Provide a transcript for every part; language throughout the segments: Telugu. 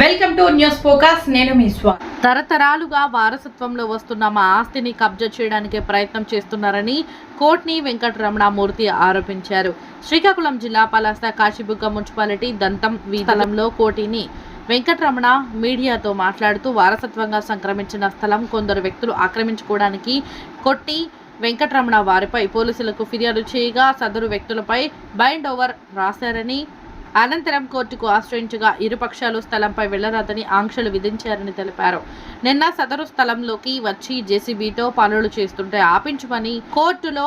Welcome to news focus. నేను మీ తరతరాలుగా వారసత్వంలో వస్తున్న మా ఆస్తిని కబ్జా చేయడానికి ప్రయత్నం చేస్తున్నారని కోట్ని వెంకటరమణమూర్తి ఆరోపించారు. శ్రీకాకుళం జిల్లా పలాస కాశీబుగ్గ మున్సిపాలిటీ దంతం వీ స్థలంలో కోటిని వెంకటరమణ మీడియాతో మాట్లాడుతూ వారసత్వంగా సంక్రమించిన స్థలం కొందరు వ్యక్తులు ఆక్రమించుకోవడానికి కొట్టి వెంకటరమణ వారిపై పోలీసులకు ఫిర్యాదు చేయగా సదరు వ్యక్తులపై బైండ్ ఓవర్ రాశారని అనంతరం కోర్టుకు ఆశ్రయించగా ఇరుపక్షాలు స్థలంపై వెళ్ళరాదని ఆంక్షలు విధించారని తెలిపారు. నిన్న సదరు స్థలంలోకి వచ్చి జేసీబీతో పనులు చేస్తుంటే ఆపించమని కోర్టులో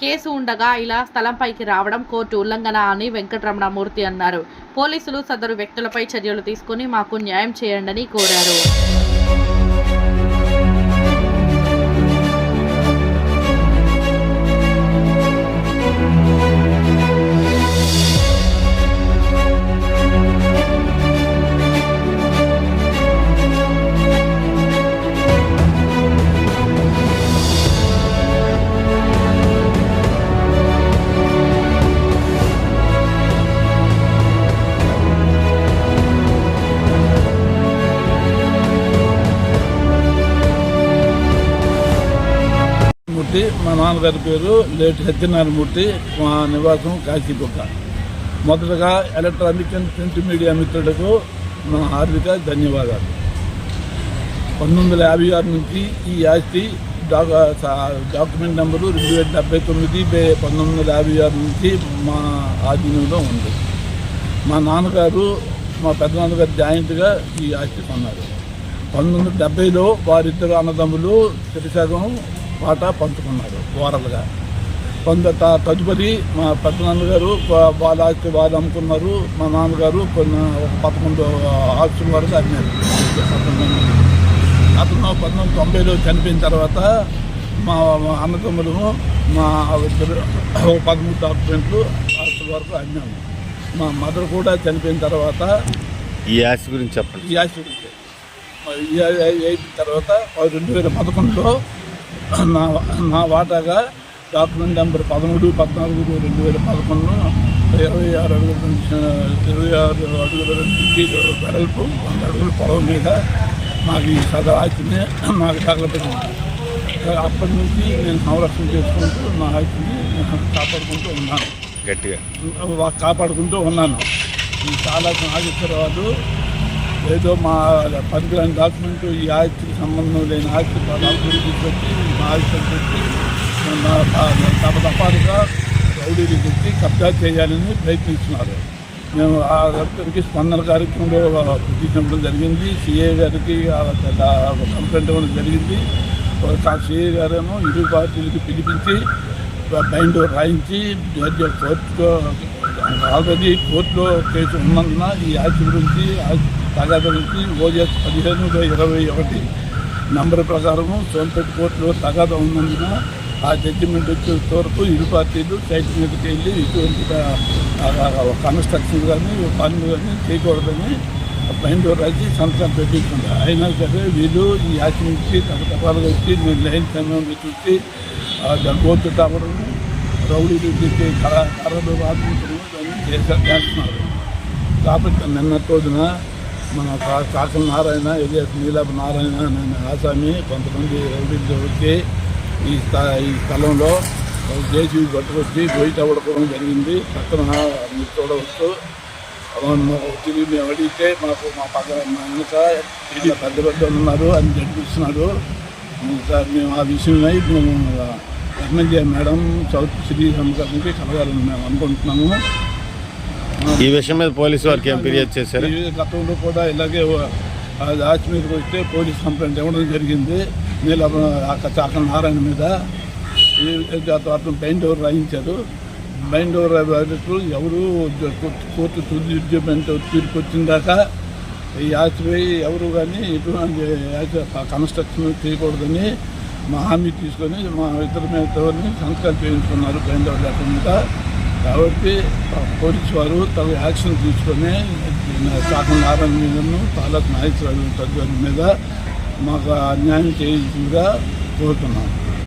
కేసు ఉండగా ఇలా స్థలంపైకి రావడం కోర్టు ఉల్లంఘన అని వెంకటరమణమూర్తి అన్నారు. పోలీసులు సదరు వ్యక్తులపై చర్యలు తీసుకుని మాకు న్యాయం చేయండి కోరారు. మూర్తి మా నాన్నగారి పేరు లేట్ సత్యనారాయణమూర్తి మా నివాసం కాశీపుట్ట మొదటగా ఎలక్ట్రానిక్ అండ్ ప్రింట్ మీడియా మిత్రులకు నా హార్దిక ధన్యవాదాలు. పంతొమ్మిది వందల యాభై ఆరు నుంచి ఈ ఆస్తి డాక్యుమెంట్ నెంబరు రెండు వేల డెబ్బై తొమ్మిది పంతొమ్మిది వందల యాభై ఆరు నుంచి మా ఆధీనంలో ఉంది. మా నాన్నగారు మా పెద్దనాన్నగారు జాయింట్గా ఈ ఆస్తి కొన్నారు. పంతొమ్మిది వందల డెబ్బైలో వారిద్దరు అన్నదమ్ములు చిరసగం పాట పంచుకున్నారు ఓరల్గా. కొంత తదుపరి మా పెద్దనాన్నగారు వాళ్ళ ఆస్తి వాళ్ళు అమ్ముకున్నారు మా నాన్నగారు కొన్ని ఒక పదకొండు ఆస్తుల వరకు అమ్మారు. అతను పంతొమ్మిది తొంభైలో చనిపోయిన తర్వాత మా మా అన్నదమ్ములు మా పదమూడు డాక్యుమెంట్లు ఆస్తుల వరకు అమ్మాము మా మదర్ కూడా చనిపోయిన తర్వాత ఈ ఆస్తి గురించి చెప్పండి. ఈ ఆస్తి గురించి. అయిన తర్వాత రెండు వేల పదకొండులో నా నా వాటాగా డాక్యుమెంట్ నెంబర్ పదమూడు పద్నాలుగు రెండు వేల పదకొండు ఇరవై ఆరు అడుగుల నుంచి ఇరవై ఆరు అడుగుల నుంచి వెడల్పు వంద అడుగుల పొడవు మీద మాకు ఈ సదా ఆస్తిని నాకు తగలబెట్టింది. అప్పటి నుంచి నేను సంరక్షణ చేసుకుంటూ నా ఆస్తిని కాపాడుకుంటూ ఉన్నాను. గట్టిగా. కాపాడుకుంటూ ఉన్నాను. ఈ చాలా నాగేశ్వరరావు ఏదో మా పనికిరాని డాక్యుమెంట్ ఈ ఆస్తికి సంబంధం లేని ఆస్తి డాక్యుమెంట్ తీసుకొచ్చి మా ఆస్తి పెట్టి తప్ప తప్పాలుగా రౌడీలు తెచ్చి కబ్జా చేయాలని ప్రయత్నిస్తున్నారు. మేము ఆ దగ్గరికి స్పందన కార్యక్రమంలో పిలిచినప్పుడు జరిగింది. సిఏ గారికి కంప్లైంట్ ఇవ్వడం జరిగింది. సిఏ గారేమో ఇరు పార్టీలకి పిలిపించి బైండ్ రాయించి జడ్జి కోర్టులో ఆల్రెడీ కోర్టులో కేసు ఉన్నందున ఈ ఆస్తి గురించి తగాద నుంచి ఓజెస్ పదిహేను బై ఇరవై ఒకటి. నంబర్ ప్రకారము సోన్పేట కోర్టులో తగాద ఉన్నందున ఆ జడ్జిమెంట్ వచ్చేంత వరకు ఇరు పార్టీలు సైట్ మీదకి వెళ్ళి ఇటువంటి కన్స్ట్రక్షన్ కానీ పనులు కానీ చేయకూడదని బైండ్ రాసి సంతకం పెట్టించుకుంది. అయినా సరే వీళ్ళు ఈ ఆస్తి నుంచి తప్పతపాలుగా వచ్చి నేను లైన్ సమయంలో చూసి కోర్టు తాపడం రౌడీలు చెప్పి కళాకారులు కర్రలు ఇవన్నీ చేస్తున్నారు. కాబట్టి నిన్న రోజున మన కా- కాకల నారాయణ ఎలియస్ నీలాభ నారాయణ అనే ఆసామి కొంతమంది రౌడీలు వచ్చి ఈ ఈ స్థలంలో జేసీబీ పట్టుకొచ్చి బయట తవ్వడం జరిగింది. పక్కన మీరు చూడవచ్చు. తిరిగి మేము అడిగితే మాకు మా పక్కన మా వెనుక పెద్ద పెద్ద ఉన్నారు? అని జరిపిస్తున్నారు సార్ మేము ఆ విషయమై మేము ఎమ్మెల్యే మేడం. సౌత్ శ్రీ గారికి కలగాలని మేము అనుకుంటున్నాము. ఈ విషయం మీద పోలీసు వారికి ఏం ఫిర్యాదు చేశారు? గతంలో కూడా ఇలాగే ఆ ఆస్తి మీదకి వస్తే పోలీస్ కంప్లైంట్ ఇవ్వడం జరిగింది. నీళ్ళ చాకల నారాయణ మీద. అతను బైండ్ ఓవర్ రాయించారు. బైండ్ ఓవర్ రాయినట్లు ఎవరు కోర్టు తుది జడ్జిమెంట్ తీర్పు వచ్చిన దాకా ఈ ఆస్తిపై ఎవరు కానీ ఎటువంటి కన్స్ట్రక్షన్ చేయకూడదని మా హామీ తీసుకొని మా ఇద్దరు మీద సంతకాలు చేయించుకున్నారు బైండ్ ఓవర్ లేకుండా. మీద కాబట్టి పోలీసు వారు తమ యాక్షన్ తీసుకొని కాక నారాయణ మీదను తాలూకు నాగేశ్వరరావు తదివారి మీద మాకు అన్యాయం చేయించుగా కోరుతున్నాం